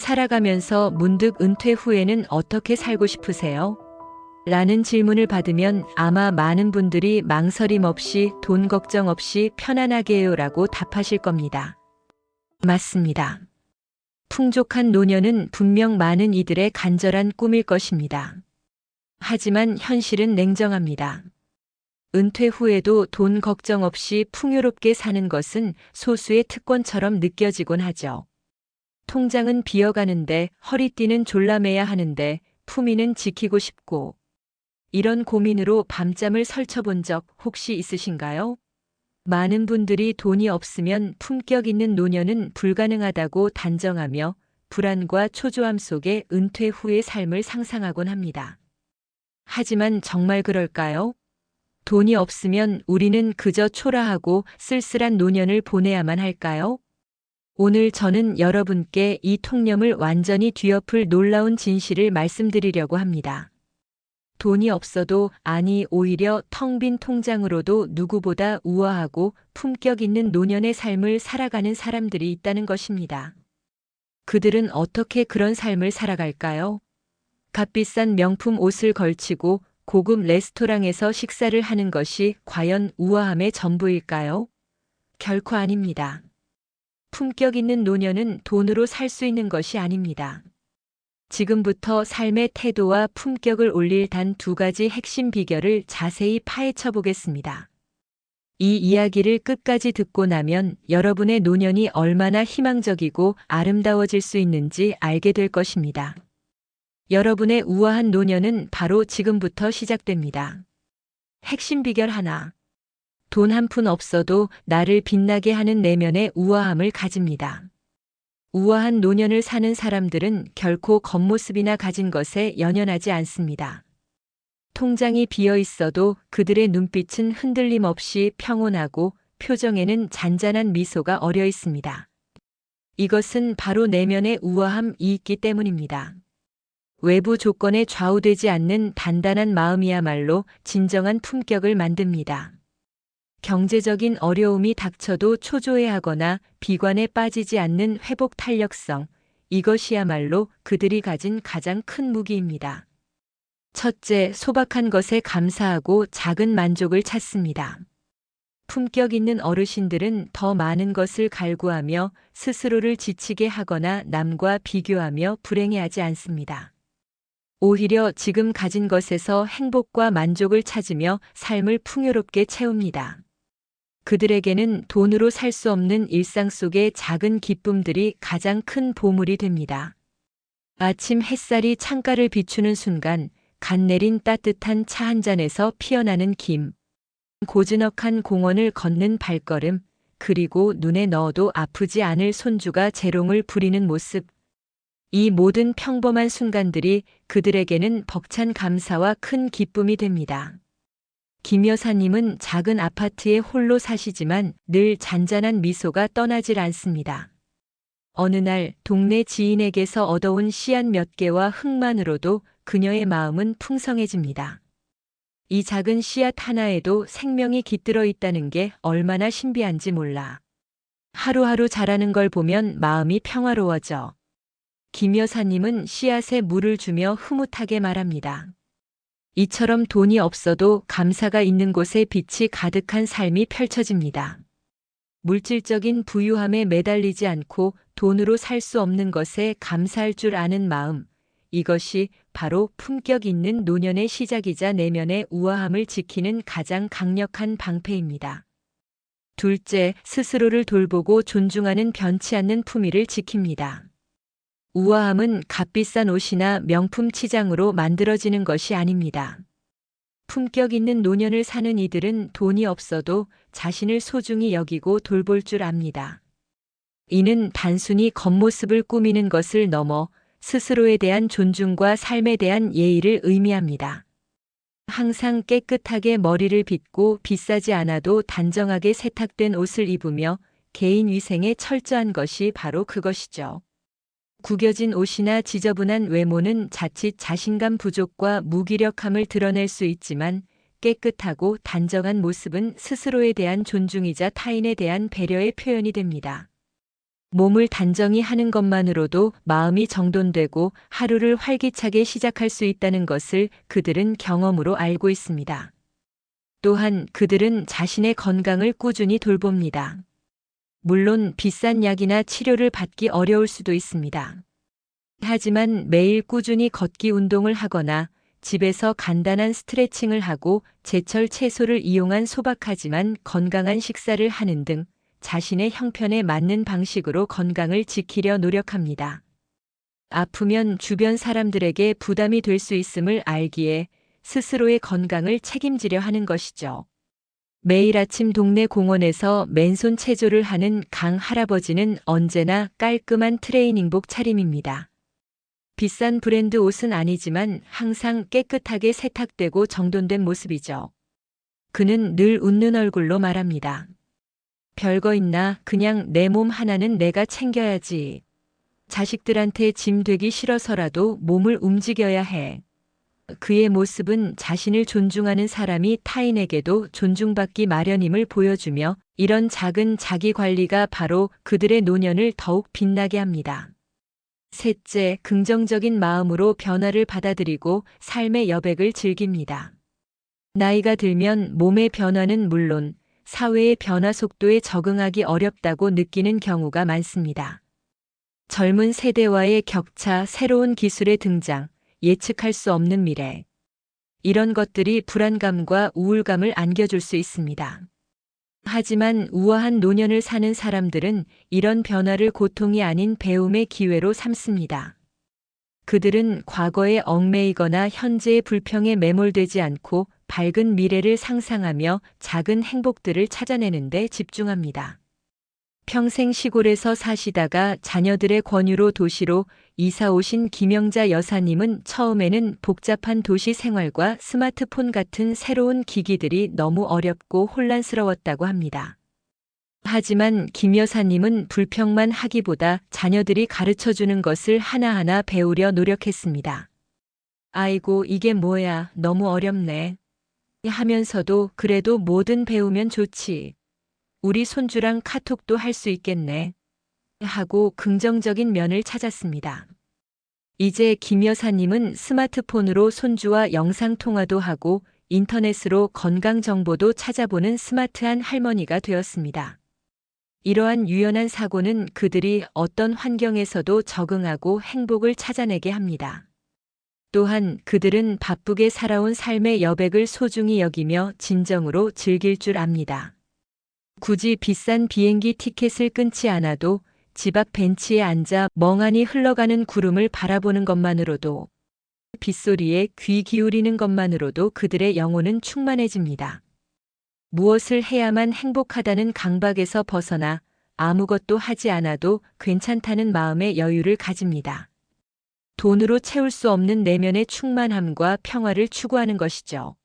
살아가면서 문득 은퇴 후에는 어떻게 살고 싶으세요? 라는 질문을 받으면 아마 많은 분들이 망설임 없이 돈 걱정 없이 편안하게 해요라고 답하실 겁니다. 맞습니다. 풍족한 노년은 분명 많은 이들의 간절한 꿈일 것입니다. 하지만 현실은 냉정합니다. 은퇴 후에도 돈 걱정 없이 풍요롭게 사는 것은 소수의 특권처럼 느껴지곤 하죠. 통장은 비어가는데 허리띠는 졸라매야 하는데 품위는 지키고 싶고 이런 고민으로 밤잠을 설쳐본 적 혹시 있으신가요? 많은 분들이 돈이 없으면 품격 있는 노년은 불가능하다고 단정하며 불안과 초조함 속에 은퇴 후의 삶을 상상하곤 합니다. 하지만 정말 그럴까요? 돈이 없으면 우리는 그저 초라하고 쓸쓸한 노년을 보내야만 할까요? 오늘 저는 여러분께 이 통념을 완전히 뒤엎을 놀라운 진실을 말씀드리려고 합니다. 돈이 없어도 아니 오히려 텅 빈 통장으로도 누구보다 우아하고 품격 있는 노년의 삶을 살아가는 사람들이 있다는 것입니다. 그들은 어떻게 그런 삶을 살아갈까요? 값비싼 명품 옷을 걸치고 고급 레스토랑에서 식사를 하는 것이 과연 우아함의 전부일까요? 결코 아닙니다. 품격 있는 노년은 돈으로 살 수 있는 것이 아닙니다. 지금부터 삶의 태도와 품격을 올릴 단 두 가지 핵심 비결을 자세히 파헤쳐 보겠습니다. 이 이야기를 끝까지 듣고 나면 여러분의 노년이 얼마나 희망적이고 아름다워질 수 있는지 알게 될 것입니다. 여러분의 우아한 노년은 바로 지금부터 시작됩니다. 핵심 비결 하나. 돈 한 푼 없어도 나를 빛나게 하는 내면의 우아함을 가집니다. 우아한 노년을 사는 사람들은 결코 겉모습이나 가진 것에 연연하지 않습니다. 통장이 비어 있어도 그들의 눈빛은 흔들림 없이 평온하고 표정에는 잔잔한 미소가 어려 있습니다. 이것은 바로 내면의 우아함이 있기 때문입니다. 외부 조건에 좌우되지 않는 단단한 마음이야말로 진정한 품격을 만듭니다. 경제적인 어려움이 닥쳐도 초조해하거나 비관에 빠지지 않는 회복 탄력성, 이것이야말로 그들이 가진 가장 큰 무기입니다. 첫째, 소박한 것에 감사하고 작은 만족을 찾습니다. 품격 있는 어르신들은 더 많은 것을 갈구하며 스스로를 지치게 하거나 남과 비교하며 불행해하지 않습니다. 오히려 지금 가진 것에서 행복과 만족을 찾으며 삶을 풍요롭게 채웁니다. 그들에게는 돈으로 살 수 없는 일상 속의 작은 기쁨들이 가장 큰 보물이 됩니다. 아침 햇살이 창가를 비추는 순간 간 내린 따뜻한 차 한 잔에서 피어나는 김, 고즈넉한 공원을 걷는 발걸음, 그리고 눈에 넣어도 아프지 않을 손주가 재롱을 부리는 모습. 이 모든 평범한 순간들이 그들에게는 벅찬 감사와 큰 기쁨이 됩니다. 김 여사님은 작은 아파트에 홀로 사시지만 늘 잔잔한 미소가 떠나질 않습니다. 어느 날 동네 지인에게서 얻어온 씨앗 몇 개와 흙만으로도 그녀의 마음은 풍성해집니다. 이 작은 씨앗 하나에도 생명이 깃들어 있다는 게 얼마나 신비한지 몰라. 하루하루 자라는 걸 보면 마음이 평화로워져. 김 여사님은 씨앗에 물을 주며 흐뭇하게 말합니다. 이처럼 돈이 없어도 감사가 있는 곳에 빛이 가득한 삶이 펼쳐집니다. 물질적인 부유함에 매달리지 않고 돈으로 살 수 없는 것에 감사할 줄 아는 마음, 이것이 바로 품격 있는 노년의 시작이자 내면의 우아함을 지키는 가장 강력한 방패입니다. 둘째, 스스로를 돌보고 존중하는 변치 않는 품위를 지킵니다. 우아함은 값비싼 옷이나 명품 치장으로 만들어지는 것이 아닙니다. 품격 있는 노년을 사는 이들은 돈이 없어도 자신을 소중히 여기고 돌볼 줄 압니다. 이는 단순히 겉모습을 꾸미는 것을 넘어 스스로에 대한 존중과 삶에 대한 예의를 의미합니다. 항상 깨끗하게 머리를 빗고 비싸지 않아도 단정하게 세탁된 옷을 입으며 개인 위생에 철저한 것이 바로 그것이죠. 구겨진 옷이나 지저분한 외모는 자칫 자신감 부족과 무기력함을 드러낼 수 있지만 깨끗하고 단정한 모습은 스스로에 대한 존중이자 타인에 대한 배려의 표현이 됩니다. 몸을 단정히 하는 것만으로도 마음이 정돈되고 하루를 활기차게 시작할 수 있다는 것을 그들은 경험으로 알고 있습니다. 또한 그들은 자신의 건강을 꾸준히 돌봅니다. 물론 비싼 약이나 치료를 받기 어려울 수도 있습니다. 하지만 매일 꾸준히 걷기 운동을 하거나 집에서 간단한 스트레칭을 하고 제철 채소를 이용한 소박하지만 건강한 식사를 하는 등 자신의 형편에 맞는 방식으로 건강을 지키려 노력합니다. 아프면 주변 사람들에게 부담이 될 수 있음을 알기에 스스로의 건강을 책임지려 하는 것이죠. 매일 아침 동네 공원에서 맨손 체조를 하는 강 할아버지는 언제나 깔끔한 트레이닝복 차림입니다. 비싼 브랜드 옷은 아니지만 항상 깨끗하게 세탁되고 정돈된 모습이죠. 그는 늘 웃는 얼굴로 말합니다. 별거 있나 그냥 내 몸 하나는 내가 챙겨야지. 자식들한테 짐 되기 싫어서라도 몸을 움직여야 해. 그의 모습은 자신을 존중하는 사람이 타인에게도 존중받기 마련임을 보여주며 이런 작은 자기 관리가 바로 그들의 노년을 더욱 빛나게 합니다. 셋째, 긍정적인 마음으로 변화를 받아들이고 삶의 여백을 즐깁니다. 나이가 들면 몸의 변화는 물론 사회의 변화 속도에 적응하기 어렵다고 느끼는 경우가 많습니다. 젊은 세대와의 격차, 새로운 기술의 등장, 예측할 수 없는 미래. 이런 것들이 불안감과 우울감을 안겨줄 수 있습니다. 하지만 우아한 노년을 사는 사람들은 이런 변화를 고통이 아닌 배움의 기회로 삼습니다. 그들은 과거에 얽매이거나 현재의 불평에 매몰되지 않고 밝은 미래를 상상하며 작은 행복들을 찾아내는 데 집중합니다. 평생 시골에서 사시다가 자녀들의 권유로 도시로 이사 오신 김영자 여사님은 처음에는 복잡한 도시 생활과 스마트폰 같은 새로운 기기들이 너무 어렵고 혼란스러웠다고 합니다. 하지만 김 여사님은 불평만 하기보다 자녀들이 가르쳐 주는 것을 하나하나 배우려 노력했습니다. 아이고, 이게 뭐야, 너무 어렵네. 하면서도 그래도 뭐든 배우면 좋지. 우리 손주랑 카톡도 할 수 있겠네. 하고 긍정적인 면을 찾았습니다. 이제 김 여사님은 스마트폰으로 손주와 영상통화도 하고 인터넷으로 건강정보도 찾아보는 스마트한 할머니가 되었습니다. 이러한 유연한 사고는 그들이 어떤 환경에서도 적응하고 행복을 찾아내게 합니다. 또한 그들은 바쁘게 살아온 삶의 여백을 소중히 여기며 진정으로 즐길 줄 압니다. 굳이 비싼 비행기 티켓을 끊지 않아도 집 앞 벤치에 앉아 멍하니 흘러가는 구름을 바라보는 것만으로도 빗소리에 귀 기울이는 것만으로도 그들의 영혼은 충만해집니다. 무엇을 해야만 행복하다는 강박에서 벗어나 아무것도 하지 않아도 괜찮다는 마음의 여유를 가집니다. 돈으로 채울 수 없는 내면의 충만함과 평화를 추구하는 것이죠.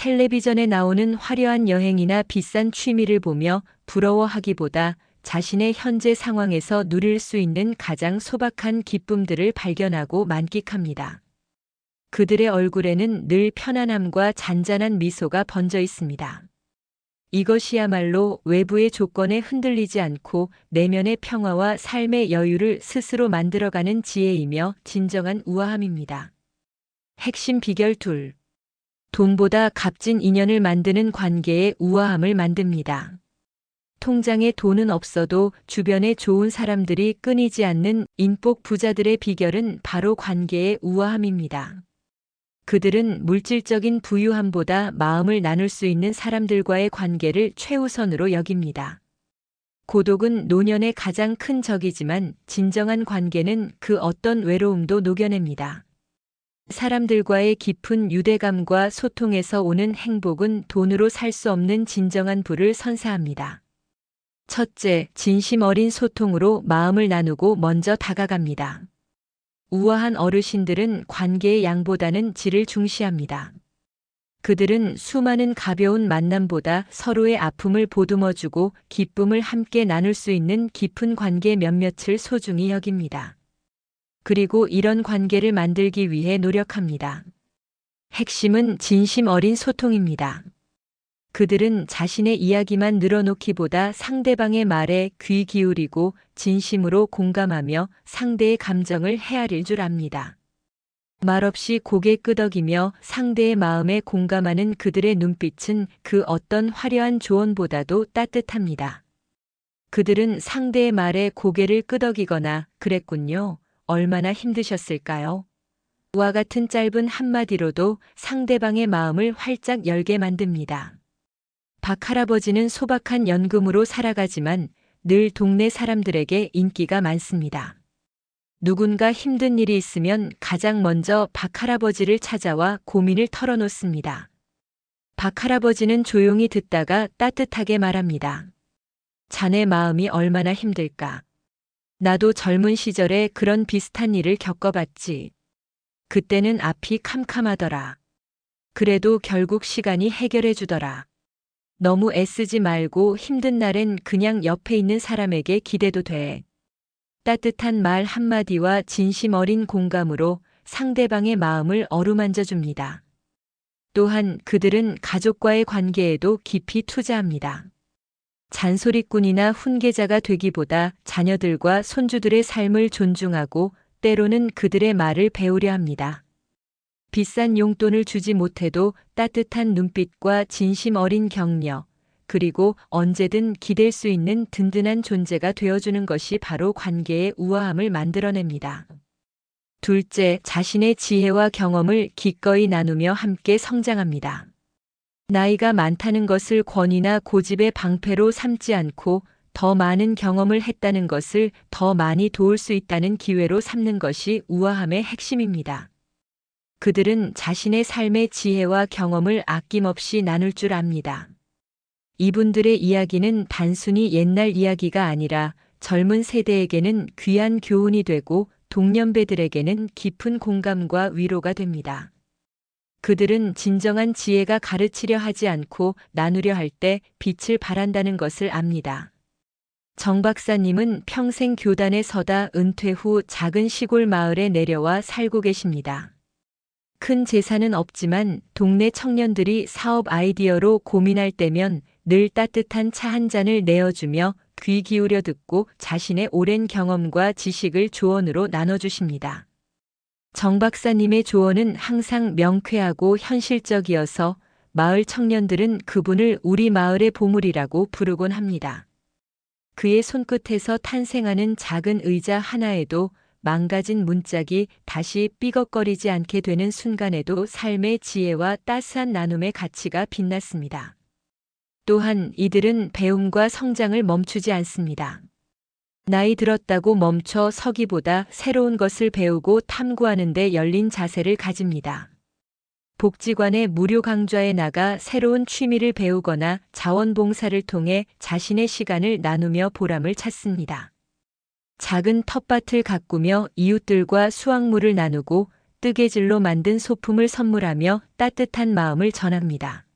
텔레비전에 나오는 화려한 여행이나 비싼 취미를 보며 부러워하기보다 자신의 현재 상황에서 누릴 수 있는 가장 소박한 기쁨들을 발견하고 만끽합니다. 그들의 얼굴에는 늘 편안함과 잔잔한 미소가 번져 있습니다. 이것이야말로 외부의 조건에 흔들리지 않고 내면의 평화와 삶의 여유를 스스로 만들어가는 지혜이며 진정한 우아함입니다. 핵심 비결 둘. 돈보다 값진 인연을 만드는 관계의 우아함을 만듭니다. 통장에 돈은 없어도 주변에 좋은 사람들이 끊이지 않는 인복 부자들의 비결은 바로 관계의 우아함입니다. 그들은 물질적인 부유함보다 마음을 나눌 수 있는 사람들과의 관계를 최우선으로 여깁니다. 고독은 노년의 가장 큰 적이지만 진정한 관계는 그 어떤 외로움도 녹여냅니다. 사람들과의 깊은 유대감과 소통에서 오는 행복은 돈으로 살 수 없는 진정한 부를 선사합니다. 첫째, 진심 어린 소통으로 마음을 나누고 먼저 다가갑니다. 우아한 어르신들은 관계의 양보다는 질을 중시합니다. 그들은 수많은 가벼운 만남보다 서로의 아픔을 보듬어주고 기쁨을 함께 나눌 수 있는 깊은 관계 몇몇을 소중히 여깁니다. 그리고 이런 관계를 만들기 위해 노력합니다. 핵심은 진심 어린 소통입니다. 그들은 자신의 이야기만 늘어놓기보다 상대방의 말에 귀 기울이고 진심으로 공감하며 상대의 감정을 헤아릴 줄 압니다. 말없이 고개 끄덕이며 상대의 마음에 공감하는 그들의 눈빛은 그 어떤 화려한 조언보다도 따뜻합니다. 그들은 상대의 말에 고개를 끄덕이거나 그랬군요. 얼마나 힘드셨을까요? 와 같은 짧은 한마디로도 상대방의 마음을 활짝 열게 만듭니다. 박 할아버지는 소박한 연금으로 살아가지만 늘 동네 사람들에게 인기가 많습니다. 누군가 힘든 일이 있으면 가장 먼저 박 할아버지를 찾아와 고민을 털어놓습니다. 박 할아버지는 조용히 듣다가 따뜻하게 말합니다. 자네 마음이 얼마나 힘들까. 나도 젊은 시절에 그런 비슷한 일을 겪어봤지. 그때는 앞이 캄캄하더라. 그래도 결국 시간이 해결해 주더라. 너무 애쓰지 말고 힘든 날엔 그냥 옆에 있는 사람에게 기대도 돼. 따뜻한 말 한마디와 진심 어린 공감으로 상대방의 마음을 어루만져 줍니다. 또한 그들은 가족과의 관계에도 깊이 투자합니다. 잔소리꾼이나 훈계자가 되기보다 자녀들과 손주들의 삶을 존중하고 때로는 그들의 말을 배우려 합니다. 비싼 용돈을 주지 못해도 따뜻한 눈빛과 진심 어린 격려, 그리고 언제든 기댈 수 있는 든든한 존재가 되어주는 것이 바로 관계의 우아함을 만들어냅니다. 둘째, 자신의 지혜와 경험을 기꺼이 나누며 함께 성장합니다. 나이가 많다는 것을 권위나 고집의 방패로 삼지 않고 더 많은 경험을 했다는 것을 더 많이 도울 수 있다는 기회로 삼는 것이 우아함의 핵심입니다. 그들은 자신의 삶의 지혜와 경험을 아낌없이 나눌 줄 압니다. 이분들의 이야기는 단순히 옛날 이야기가 아니라 젊은 세대에게는 귀한 교훈이 되고 동년배들에게는 깊은 공감과 위로가 됩니다. 그들은 진정한 지혜가 가르치려 하지 않고 나누려 할 때 빛을 발한다는 것을 압니다. 정 박사님은 평생 교단에 서다 은퇴 후 작은 시골 마을에 내려와 살고 계십니다. 큰 재산은 없지만 동네 청년들이 사업 아이디어로 고민할 때면 늘 따뜻한 차 한 잔을 내어주며 귀 기울여 듣고 자신의 오랜 경험과 지식을 조언으로 나눠주십니다. 정 박사님의 조언은 항상 명쾌하고 현실적이어서 마을 청년들은 그분을 우리 마을의 보물이라고 부르곤 합니다. 그의 손끝에서 탄생하는 작은 의자 하나에도 망가진 문짝이 다시 삐걱거리지 않게 되는 순간에도 삶의 지혜와 따스한 나눔의 가치가 빛났습니다. 또한 이들은 배움과 성장을 멈추지 않습니다. 나이 들었다고 멈춰 서기보다 새로운 것을 배우고 탐구하는 데 열린 자세를 가집니다. 복지관의 무료 강좌에 나가 새로운 취미를 배우거나 자원봉사를 통해 자신의 시간을 나누며 보람을 찾습니다. 작은 텃밭을 가꾸며 이웃들과 수확물을 나누고 뜨개질로 만든 소품을 선물하며 따뜻한 마음을 전합니다.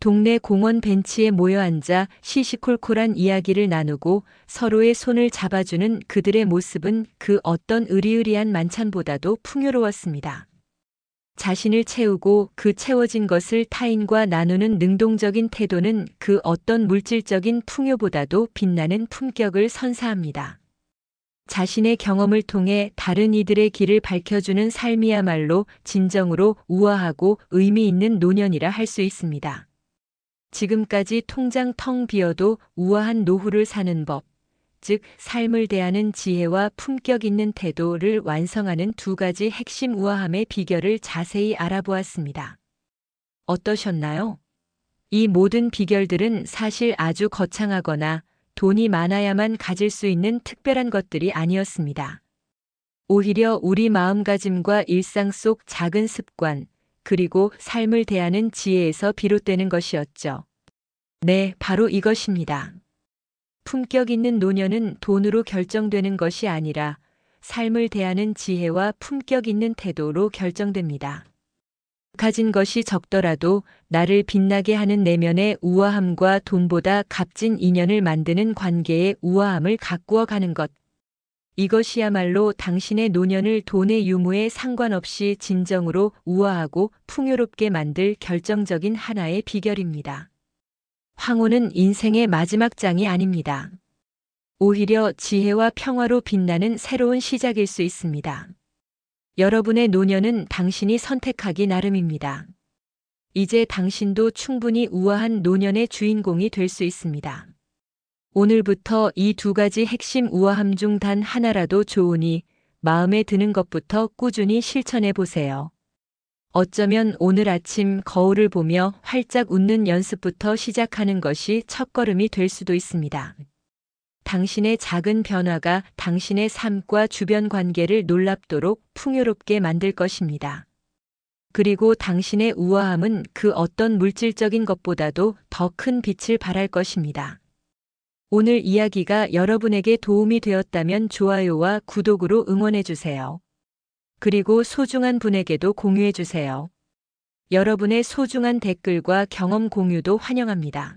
동네 공원 벤치에 모여 앉아 시시콜콜한 이야기를 나누고 서로의 손을 잡아주는 그들의 모습은 그 어떤 의리의리한 만찬보다도 풍요로웠습니다. 자신을 채우고 그 채워진 것을 타인과 나누는 능동적인 태도는 그 어떤 물질적인 풍요보다도 빛나는 품격을 선사합니다. 자신의 경험을 통해 다른 이들의 길을 밝혀주는 삶이야말로 진정으로 우아하고 의미 있는 노년이라 할 수 있습니다. 지금까지 통장 텅 비어도 우아한 노후를 사는 법, 즉 삶을 대하는 지혜와 품격 있는 태도를 완성하는 두 가지 핵심 우아함의 비결을 자세히 알아보았습니다. 어떠셨나요? 이 모든 비결들은 사실 아주 거창하거나 돈이 많아야만 가질 수 있는 특별한 것들이 아니었습니다. 오히려 우리 마음가짐과 일상 속 작은 습관, 그리고 삶을 대하는 지혜에서 비롯되는 것이었죠. 네, 바로 이것입니다. 품격 있는 노년은 돈으로 결정되는 것이 아니라 삶을 대하는 지혜와 품격 있는 태도로 결정됩니다. 가진 것이 적더라도 나를 빛나게 하는 내면의 우아함과 돈보다 값진 인연을 만드는 관계의 우아함을 가꾸어 가는 것. 이것이야말로 당신의 노년을 돈의 유무에 상관없이 진정으로 우아하고 풍요롭게 만들 결정적인 하나의 비결입니다. 황혼은 인생의 마지막 장이 아닙니다. 오히려 지혜와 평화로 빛나는 새로운 시작일 수 있습니다. 여러분의 노년은 당신이 선택하기 나름입니다. 이제 당신도 충분히 우아한 노년의 주인공이 될 수 있습니다. 오늘부터 이 두 가지 핵심 우아함 중 단 하나라도 좋으니 마음에 드는 것부터 꾸준히 실천해 보세요. 어쩌면 오늘 아침 거울을 보며 활짝 웃는 연습부터 시작하는 것이 첫걸음이 될 수도 있습니다. 당신의 작은 변화가 당신의 삶과 주변 관계를 놀랍도록 풍요롭게 만들 것입니다. 그리고 당신의 우아함은 그 어떤 물질적인 것보다도 더 큰 빛을 발할 것입니다. 오늘 이야기가 여러분에게 도움이 되었다면 좋아요와 구독으로 응원해 주세요. 그리고 소중한 분에게도 공유해 주세요. 여러분의 소중한 댓글과 경험 공유도 환영합니다.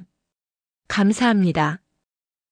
감사합니다.